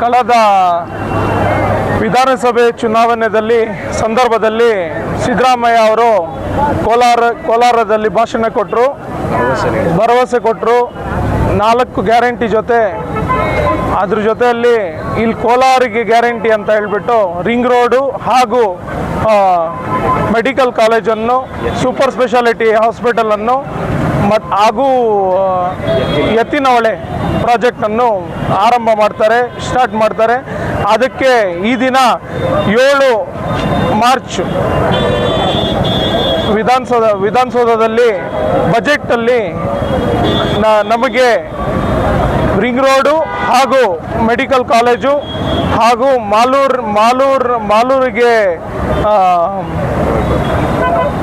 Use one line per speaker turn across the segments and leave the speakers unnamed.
ಕಳೆದ ವಿಧಾನಸಭೆ ಚುನಾವಣೆಯಲ್ಲಿ ಸಂದರ್ಭದಲ್ಲಿ ಸಿದ್ದರಾಮಯ್ಯ ಅವರು ಕೋಲಾರ ಕೋಲಾರದಲ್ಲಿ ಭಾಷಣ ಕೊಟ್ಟರು ಭರವಸೆ ಕೊಟ್ಟರು ನಾಲ್ಕು ಗ್ಯಾರಂಟಿ ಜೊತೆ, ಅದ್ರ ಜೊತೆಯಲ್ಲಿ ಇಲ್ಲಿ ಕೋಲಾರಿಗೆ ಗ್ಯಾರಂಟಿ ಅಂತ ಹೇಳ್ಬಿಟ್ಟು ರಿಂಗ್ ರೋಡು ಹಾಗೂ ಮೆಡಿಕಲ್ ಕಾಲೇಜನ್ನು, ಸೂಪರ್ ಸ್ಪೆಷಾಲಿಟಿ ಹಾಸ್ಪಿಟಲನ್ನು ಮತ್ತು ಹಾಗೂ ಎತ್ತಿನವಳೆ ಪ್ರಾಜೆಕ್ಟ್ ಪ್ರಾಜೆಕ್ಟನ್ನು ಆರಂಭ ಮಾಡ್ತಾರೆ ಸ್ಟಾರ್ಟ್ ಮಾಡ್ತಾರೆ. ಅದಕ್ಕೆ ಈ ದಿನ ಏಳು ಮಾರ್ಚ್ ವಿಧಾನಸೌಧ, ವಿಧಾನಸೌಧದಲ್ಲಿ ಬಜೆಟಲ್ಲಿ ನ- ನಮಗೆ ರಿಂಗ್ ರೋಡು ಹಾಗೂ ಮೆಡಿಕಲ್ ಕಾಲೇಜು ಹಾಗೂ ಮಾಲೂರ್ ಮಾಲೂರ್, ಮಾಲೂರಿಗೆ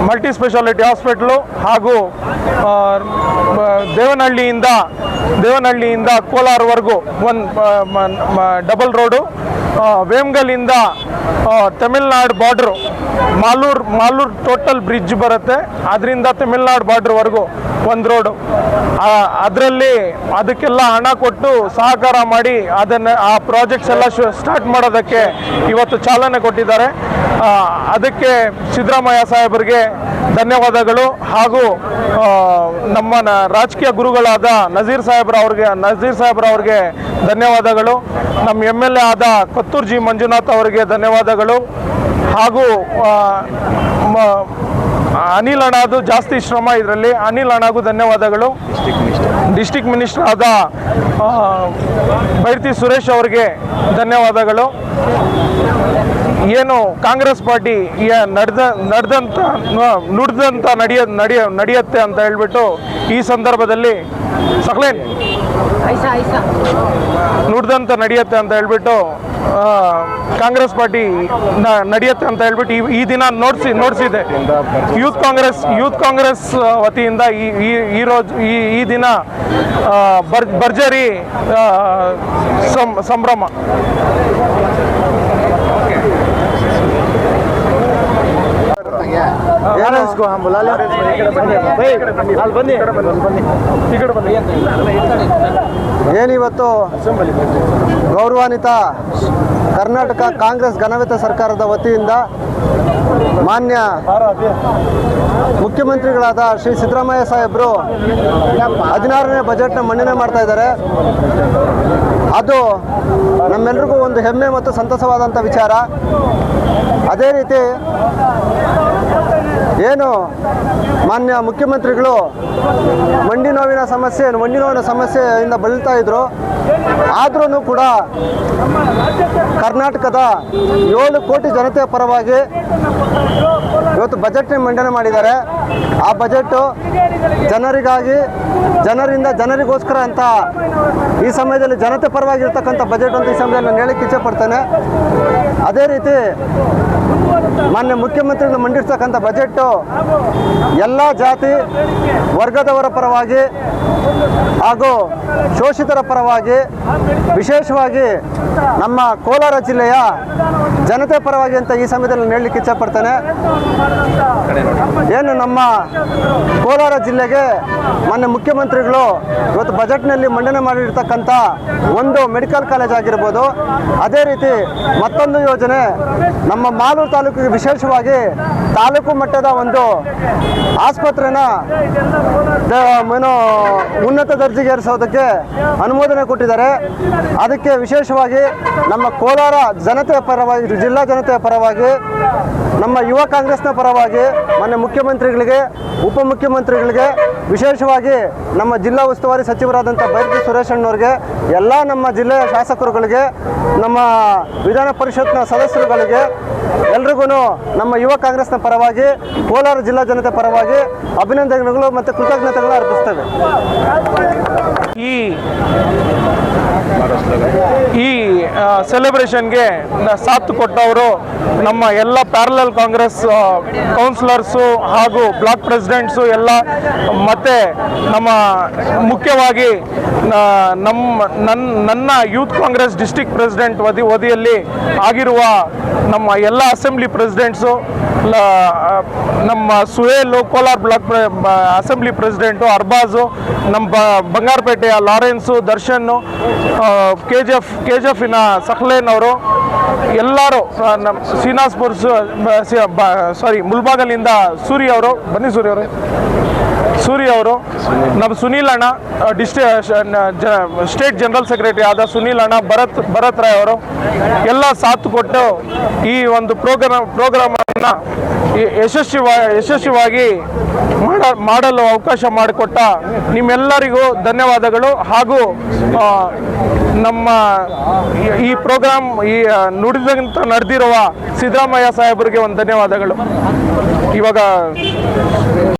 ಮಲ್ಟಿ ಸ್ಪೆಷಾಲಿಟಿ ಹಾಸ್ಪಿಟ್ಲು ಹಾಗೂ ದೇವನಹಳ್ಳಿಯಿಂದ ದೇವನಹಳ್ಳಿಯಿಂದ ಕೋಲಾರವರೆಗೂ ಒಂದು ಡಬಲ್ ರೋಡು ಆ, Tamil Nadu border Malur Malur total bridge ಬರುತ್ತೆ. ಅದರಿಂದ ತಮಿಳ್ನಾಡು ಬಾರ್ಡ್ರ್ವರೆಗೂ ಒಂದು ರೋಡು. ಅದರಲ್ಲಿ ಅದಕ್ಕೆಲ್ಲ ಹಣ ಕೊಟ್ಟು ಸಹಕಾರ ಮಾಡಿ ಅದನ್ನು ಆ ಪ್ರಾಜೆಕ್ಟ್ಸ್ ಎಲ್ಲ ಸ್ಟಾರ್ಟ್ ಮಾಡೋದಕ್ಕೆ ಇವತ್ತು ಚಾಲನೆ ಕೊಟ್ಟಿದ್ದಾರೆ. ಅದಕ್ಕೆ ಸಿದ್ದರಾಮಯ್ಯ ಸಾಹೇಬರಿಗೆ ಧನ್ಯವಾದಗಳು. ಹಾಗೂ ನಮ್ಮ ರಾಜಕೀಯ ಗುರುಗಳಾದ ನಜೀರ್ ಸಾಹೇಬ್ರ ಅವ್ರಿಗೆ ನಜೀರ್ ಸಾಹೇಬ್ರ ಅವ್ರಿಗೆ ಧನ್ಯವಾದಗಳು. ನಮ್ಮ ಎಂ ಎಲ್ ಎ ಆದ ಕೊತ್ತೂರು ಜಿ ಮಂಜುನಾಥ್ ಅವರಿಗೆ ಧನ್ಯವಾದಗಳು. ಹಾಗೂ ಅನಿಲ್ ಅಣ್ಣದು ಜಾಸ್ತಿ ಶ್ರಮ ಇದರಲ್ಲಿ. ಅನಿಲ್ ಅಣ್ಣಗೂ ಧನ್ಯವಾದಗಳು. District minister. ಆದ ಬೈರ್ತಿ ಸುರೇಶ್ ಅವರಿಗೆ ಧನ್ಯವಾದಗಳು. ಏನು ಕಾಂಗ್ರೆಸ್ ಪಾರ್ಟಿ ನಡೆದ ನಡೆದಂಥ ನುಡ್ದಂತ ನಡೆಯ ನಡೆಯ, ನಡೆಯುತ್ತೆ ಅಂತ ಹೇಳ್ಬಿಟ್ಟು ಈ ಸಂದರ್ಭದಲ್ಲಿ ಸಕ್ಲೇನ್ ನುಡ್ದಂತ ನಡೆಯುತ್ತೆ ಅಂತ ಹೇಳ್ಬಿಟ್ಟು ಕಾಂಗ್ರೆಸ್ ಪಾರ್ಟಿ ನಡೆಯುತ್ತೆ ಅಂತ ಹೇಳ್ಬಿಟ್ಟು ಈ- ದಿನ ನೋಡಿಸಿ, ನೋಡಿಸಿದೆ. ಯೂತ್ ಕಾಂಗ್ರೆಸ್ ಯೂತ್ ಕಾಂಗ್ರೆಸ್ ವತಿಯಿಂದ ಈ, ಈ- ಈ ರೋಜ್, ಈ ಈ ದಿನ ಭರ್ಜರಿ ಸಂಭ್ರಮ.
ಏನಿವತ್ತು? ಗೌರವಾನ್ವಿತ ಕರ್ನಾಟಕ ಕಾಂಗ್ರೆಸ್ ಘನವಿತ ಸರ್ಕಾರದ ವತಿಯಿಂದ ಮಾನ್ಯ ಮುಖ್ಯಮಂತ್ರಿಗಳಾದ ಶ್ರೀ ಸಿದ್ದರಾಮಯ್ಯ ಸಾಹೇಬರು ಹದಿನಾರನೇ ಬಜೆಟ್ನ ಮಂಡನೆ ಮಾಡ್ತಾ ಇದ್ದಾರೆ. ಅದು ನಮ್ಮೆಲ್ರಿಗೂ ಒಂದು ಹೆಮ್ಮೆ ಮತ್ತು ಸಂತಸವಾದಂಥ ವಿಚಾರ. ಅದೇ ರೀತಿ ಏನು ಮಾನ್ಯ ಮುಖ್ಯಮಂತ್ರಿಗಳು ಮಂಡಿ ನೋವಿನ ಸಮಸ್ಯೆ, ಮಂಡಿ ನೋವಿನ ಸಮಸ್ಯೆಯಿಂದ ಬಳಲ್ತಾ ಇದ್ರು. ಆದ್ರೂ ಕೂಡ ಕರ್ನಾಟಕದ ಏಳು ಕೋಟಿ ಜನತೆಯ ಪರವಾಗಿ ಇವತ್ತು ಬಜೆಟ್ ಮಂಡನೆ ಮಾಡಿದ್ದಾರೆ. ಆ ಬಜೆಟ್ಟು ಜನರಿಗಾಗಿ, ಜನರಿಂದ ಜನರಿಗೋಸ್ಕರ ಅಂತ ಈ ಸಮಯದಲ್ಲಿ ಜನತೆ ಪರವಾಗಿರ್ತಕ್ಕಂಥ ಬಜೆಟ್ ಅಂತ ಈ ಸಮಯದಲ್ಲಿ ನಾನು ಹೇಳಕ್ಕೆ ಇಚ್ಛೆ ಪಡ್ತೇನೆ. ಅದೇ ರೀತಿ ಮಾನ್ಯ ಮುಖ್ಯಮಂತ್ರಿಗಳು ಮಂಡಿಸ್ತಕ್ಕಂಥ ಬಜೆಟ್ಟು ಎಲ್ಲ ಜಾತಿ ವರ್ಗದವರ ಪರವಾಗಿ ಹಾಗೂ ಶೋಷಿತರ ಪರವಾಗಿ ವಿಶೇಷವಾಗಿ ನಮ್ಮ ಕೋಲಾರ ಜಿಲ್ಲೆಯ ಜನತೆ ಪರವಾಗಿ ಅಂತ ಈ ಸಮಯದಲ್ಲಿ ಹೇಳಲಿಕ್ಕೆ ಇಚ್ಛಪಡ್ತೇನೆ. ಏನು ನಮ್ಮ ಕೋಲಾರ ಜಿಲ್ಲೆಗೆ ಮೊನ್ನೆ ಮುಖ್ಯಮಂತ್ರಿಗಳು ಇವತ್ತು ಬಜೆಟ್ನಲ್ಲಿ ಮಂಡನೆ ಮಾಡಿರ್ತಕ್ಕಂಥ ಒಂದು ಮೆಡಿಕಲ್ ಕಾಲೇಜ್ ಆಗಿರ್ಬೋದು, ಅದೇ ರೀತಿ ಮತ್ತೊಂದು ಯೋಜನೆ ನಮ್ಮ ಮಾಲೂರು ತಾಲೂಕಿಗೆ ವಿಶೇಷವಾಗಿ ತಾಲೂಕು ಮಟ್ಟದ ಒಂದು ಆಸ್ಪತ್ರೆನ ಏನು ಉನ್ನತ ದರ್ಜೆಗೇರಿಸೋದಕ್ಕೆ ಅನುಮೋದನೆ ಕೊಟ್ಟಿದ್ದಾರೆ. ಅದಕ್ಕೆ ವಿಶೇಷವಾಗಿ ನಮ್ಮ ಕೋಲಾರ ಜನತೆಯ ಪರವಾಗಿ, ಜಿಲ್ಲಾ ಜನತೆಯ ಪರವಾಗಿ, ನಮ್ಮ ಯುವ ಕಾಂಗ್ರೆಸ್ನ ಪರವಾಗಿ ಮೊನ್ನೆ ಮುಖ್ಯಮಂತ್ರಿಗಳಿಗೆ ಉಪಮುಖ್ಯಮಂತ್ರಿಗಳಿಗೆ ವಿಶೇಷವಾಗಿ ನಮ್ಮ ಜಿಲ್ಲಾ ಉಸ್ತುವಾರಿ ಸಚಿವರಾದಂಥ ಬೈರತಿ ಸುರೇಶ್ ಅಣ್ಣವ್ರಿಗೆ, ಎಲ್ಲ ನಮ್ಮ ಜಿಲ್ಲೆಯ ಶಾಸಕರುಗಳಿಗೆ, ನಮ್ಮ ವಿಧಾನ ಪರಿಷತ್ನ ಸದಸ್ಯರುಗಳಿಗೆ ಎಲ್ರಿಗೂ ನಮ್ಮ ಯುವ ಕಾಂಗ್ರೆಸ್ನ ಪರವಾಗಿ, ಕೋಲಾರ ಜಿಲ್ಲಾ ಜನತೆ ಪರವಾಗಿ ಅಭಿನಂದನೆಗಳು ಮತ್ತು ಕೃತಜ್ಞತೆಗಳು ಅರ್ಪಿಸ್ತೇವೆ.
ಈ ಈ ಸೆಲೆಬ್ರೇಷನ್ಗೆ ಸಾಥ್ ಕೊಟ್ಟವರು ನಮ್ಮ ಎಲ್ಲ ಪ್ಯಾರಲಲ್ ಕಾಂಗ್ರೆಸ್ ಕೌನ್ಸಿಲರ್ಸು ಹಾಗೂ ಬ್ಲಾಕ್ ಪ್ರೆಸಿಡೆಂಟ್ಸು ಎಲ್ಲ. ಮತ್ತು ನಮ್ಮ ಮುಖ್ಯವಾಗಿ ನಮ್ಮ ನನ್ನ ನನ್ನ ಯೂತ್ ಕಾಂಗ್ರೆಸ್ ಡಿಸ್ಟಿಕ್ ಪ್ರೆಸಿಡೆಂಟ್ ವದಿ, ವದಿಯಲ್ಲಿ ಆಗಿರುವ ನಮ್ಮ ಎಲ್ಲ ಅಸೆಂಬ್ಲಿ ಪ್ರೆಸಿಡೆಂಟ್ಸು ನಮ್ಮ Suhail Kolar block assembly president Arbaz, ನಮ್ಮ ಬ- ಬಂಗಾರಪೇಟೆಯ Lawrence, Darshan K G F K G ಎಫಿನ Saqlain ಅವರು, ಎಲ್ಲರೂ ನಮ್ಮ ಶ್ರೀನಾಸ್ಪುರ್ ಸಾರಿ, ಮುಲ್ಬಾಗಲಿಂದ ಸೂರಿ ಅವರು, ಬನ್ನಿ ಸೂರಿ ಅವರು. ಸೂರಿ ಅವರು, ನಮ್ಮ ಸುನೀಲ್ ಅಣ್ಣ ಡಿಸ್ಟ್ರಿ ಸ್ಟೇಟ್ ಜನರಲ್ ಸೆಕ್ರೆಟರಿ ಆದ ಸುನೀಲ್ ಅಣ್ಣ, ಭರತ್ ಭರತ್ ರಾಯ್ ಅವರು, ಎಲ್ಲ ಸಾಥ್ ಕೊಟ್ಟು ಈ ಒಂದು ಪ್ರೋಗ್ರಾಮ್ ಪ್ರೋಗ್ರಾಮ್ ಪ್ರೋಗ್ರಾಮನ್ನು ಯಶಸ್ವಿ ಯಶಸ್ವಿಯಾಗಿ ಮಾಡ, ಮಾಡಲು ಅವಕಾಶ ಮಾಡಿಕೊಟ್ಟ ನಿಮ್ಮೆಲ್ಲರಿಗೂ ಧನ್ಯವಾದಗಳು. ಹಾಗೂ ನಮ್ಮ ಈ- ಪ್ರೋಗ್ರಾಮ್ ಈ ನುಡಿದಂತ ನಡೆದಿರುವ ಸಿದ್ದರಾಮಯ್ಯ ಸಾಹೇಬರಿಗೆ ಒಂದು ಧನ್ಯವಾದಗಳು. ಇವಾಗ